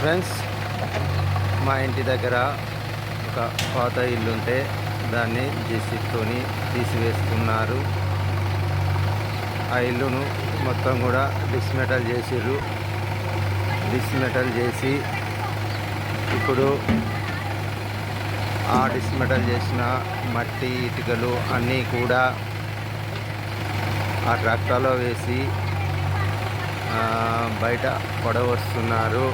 Friends మా ఇంటి దగ్గర ఒక పాత ఇల్లు ఉంటే దాన్ని జేసీతోని తీసివేస్తున్నారు. ఆ ఇల్లును మొత్తం కూడా డిస్మెటల్ చేసిర్రు. డిస్మెటల్ చేసి ఇప్పుడు ఆ డిస్మెటల్ చేసిన మట్టి ఇటుకలు అన్నీ కూడా ఆ ట్రాక్టర్లో వేసి బయట పడవస్తున్నారు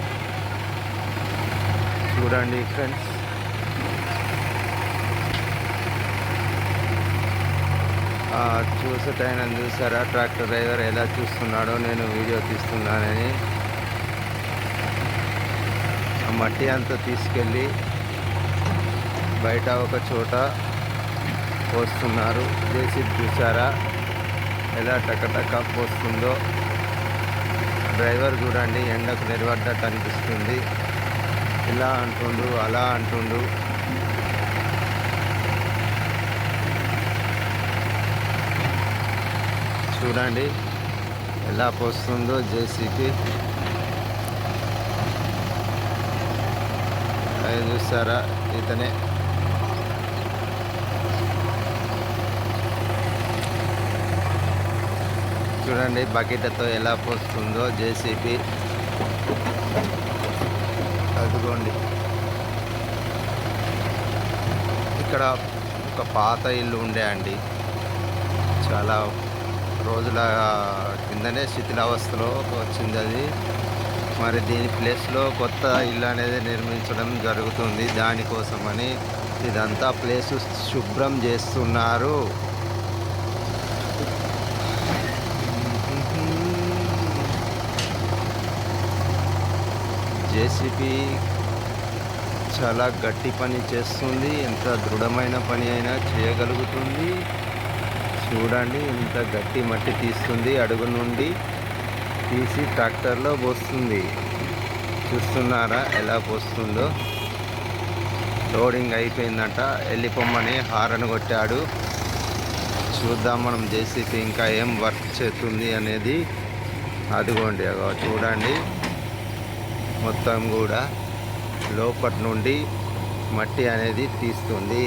చూడండి ఫ్రెండ్స్ చూసటైన చూసారా? ట్రాక్టర్ డ్రైవర్ ఎలా చూస్తున్నాడో నేను వీడియో తీస్తున్నానని. ఆ మట్టి అంతా తీసుకెళ్ళి బయట ఒక చోట పోస్తున్నారు. చేసి చూసారా? ఎలా టకటక పోస్తుందో. డ్రైవర్ చూడండి ఎండకు నిలబడ్డట్టు అనిపిస్తుంది. ఇలా అంటుండు అలా అంటుండు చూడండి ఎలా పోస్తుందో జేసీపీ అది చూస్తారా ఇతనే. చూడండి బకెట్తో ఎలా పోస్తుందో జేసీపీ అదిగోండి ఇక్కడ ఒక పాత ఇల్లు ఉండే అండి. చాలా రోజుల కిందనే శిథిలావస్థలో వచ్చింది అది. మరి దీని ప్లేస్లో కొత్త ఇల్లు అనేది నిర్మించడం జరుగుతుంది దానికోసమని. ఇదంతా ప్లేస్ శుభ్రం చేస్తున్నారు. జేసీబీ చాలా గట్టి పని చేస్తుంది. ఎంత దృఢమైన పని అయినా చేయగలుగుతుంది. చూడండి ఎంత గట్టి మట్టి తీస్తుంది అడుగు నుండి. తీసి ట్రాక్టర్లో పోస్తుంది. చూస్తున్నారా ఎలా పోస్తుందో? లోడింగ్ అయిపోయిందంట. వెళ్ళిపోమ్మని హారన్ కొట్టాడు. చూద్దాం మనం జేసీపీ ఇంకా ఏం వర్క్ చేస్తుంది అనేది. అదిగోండి అగో చూడండి. మొత్తం కూడా లోపటి నుండి మట్టి అనేది తీస్తుంది.